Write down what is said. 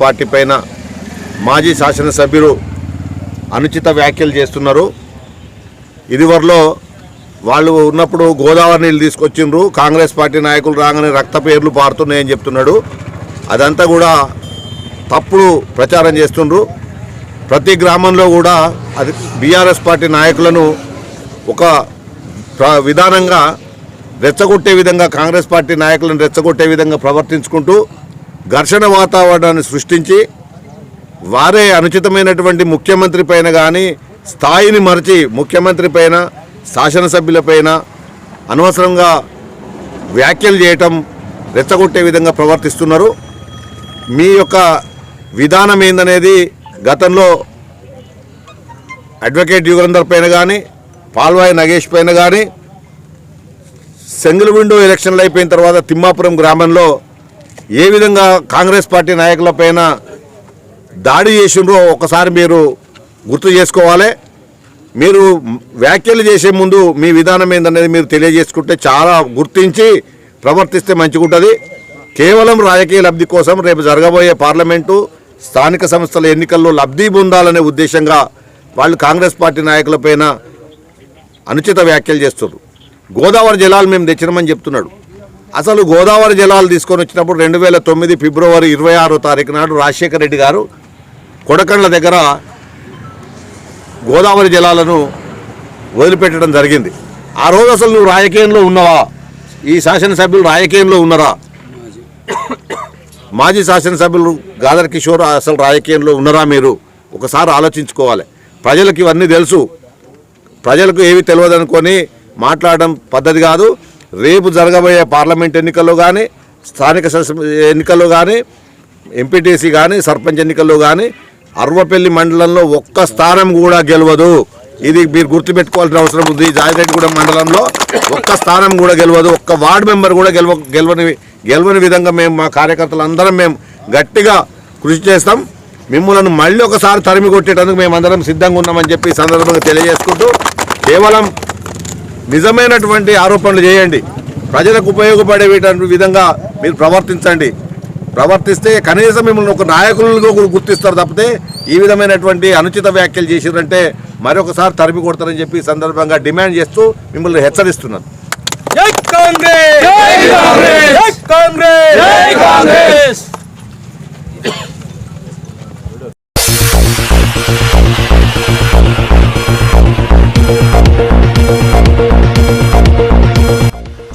Party పైన మాజీ శాసనసభ్యులు అనుచిత వ్యాఖ్యలు చేస్తున్నారు. ఇదివరలో వాళ్ళు ఉన్నప్పుడు గోదావరి నీళ్ళు తీసుకొచ్చిండ్రు. కాంగ్రెస్ పార్టీ నాయకులు రాగానే రక్త పేర్లు పారుతున్నాయని చెప్తున్నాడు. అదంతా కూడా తప్పుడు ప్రచారం చేస్తుండ్రు. ప్రతి గ్రామంలో కూడా అది బీఆర్ఎస్ పార్టీ నాయకులను ఒక ప్ర- విధానంగా రెచ్చగొట్టే విధంగా కాంగ్రెస్ పార్టీ నాయకులను రెచ్చగొట్టే విధంగా ప్రవర్తించుకుంటూ ఘర్షణ వాతావరణాన్ని సృష్టించి వారే అనుచితమైనటువంటి ముఖ్యమంత్రి పైన కానీ స్థాయిని మరచి ముఖ్యమంత్రి పైన శాసనసభ్యులపైన అనవసరంగా వ్యాఖ్యలు చేయటం రెచ్చగొట్టే విధంగా ప్రవర్తిస్తున్నారు. మీ యొక్క విధానం ఏందనేది గతంలో అడ్వకేట్ యుగంధర్ పైన కానీ పాల్వాయి నగేష్ పైన కానీ సెంగిల్ విండో ఎలక్షన్లు అయిపోయిన తర్వాత తిమ్మాపురం గ్రామంలో ఏ విధంగా కాంగ్రెస్ పార్టీ నాయకులపైన దాడి చేసిండ్రో ఒకసారి మీరు గుర్తు చేసుకోవాలి. మీరు వ్యాఖ్యలు చేసే ముందు మీ విధానం ఏందనేది మీరు తెలియజేసుకుంటే చాలా గుర్తించి ప్రవర్తిస్తే మంచిగుంటుంది. కేవలం రాజకీయ లబ్ధి కోసం రేపు జరగబోయే పార్లమెంటు స్థానిక సంస్థల ఎన్నికల్లో లబ్ధి పొందాలనే ఉద్దేశంగా వాళ్ళు కాంగ్రెస్ పార్టీ నాయకులపైన అనుచిత వ్యాఖ్యలు చేస్తున్నారు గోదావరి జలాలు మేము తెచ్చినామని చెప్తున్నాడు. అసలు గోదావరి జలాలు తీసుకొని వచ్చినప్పుడు రెండు వేల తొమ్మిది ఫిబ్రవరి ఇరవై ఆరో తారీఖు నాడు రాజశేఖర రెడ్డి గారు కొడకండ్ల దగ్గర గోదావరి జలాలను వదిలిపెట్టడం జరిగింది. ఆ రోజు అసలు నువ్వు రాజకీయంలో ఉన్నావా? ఈ శాసనసభ్యులు రాజకీయంలో ఉన్నారా? మాజీ శాసనసభ్యులు గాదర్ కిషోర్ అసలు రాజకీయంలో ఉన్నారా మీరు? ఒకసారి ఆలోచించుకోవాలి. ప్రజలకు ఇవన్నీ తెలుసు. ప్రజలకు ఏవి తెలియదు అనుకొని మాట్లాడడం పద్ధతి కాదు. రేపు జరగబోయే పార్లమెంట్ ఎన్నికల్లో కానీ స్థానిక ఎన్నికల్లో కానీ ఎంపీటీసీ కానీ సర్పంచ్ ఎన్నికల్లో కానీ అర్వపల్లి మండలంలో ఒక్క స్థానం కూడా గెలవదు. ఇది మీరు గుర్తుపెట్టుకోవాల్సిన అవసరం ఉంది. జాయిరెడ్డిగూడెం మండలంలో ఒక్క స్థానం కూడా గెలవదు. ఒక్క వార్డు మెంబర్ కూడా గెలవ గెలవని గెలవని విధంగా మేము మా కార్యకర్తలు అందరం మేము గట్టిగా కృషి చేస్తాం. మిమ్మల్ని మళ్ళీ ఒకసారి తరిమి కొట్టేటందుకు మేమందరం సిద్ధంగా ఉన్నామని చెప్పి సందర్భంగా తెలియజేసుకుంటూ కేవలం నిజమైనటువంటి ఆరోపణలు చేయండి. ప్రజలకు ఉపయోగపడే వీటి- విధంగా మీరు ప్రవర్తించండి. ప్రవర్తిస్తే కనీసం మిమ్మల్ని ఒక నాయకులుగా కూడా గుర్తిస్తారు తప్పితే ఈ విధమైనటువంటి అనుచిత వ్యాఖ్యలు చేసిరంటే మరొకసారి తరిమి కొడతారని చెప్పి ఈ సందర్భంగా డిమాండ్ చేస్తూ మిమ్మల్ని హెచ్చరిస్తున్నాను జై కాంగ్రెస్! జై కాంగ్రెస్! జై కాంగ్రెస్! జై Congress!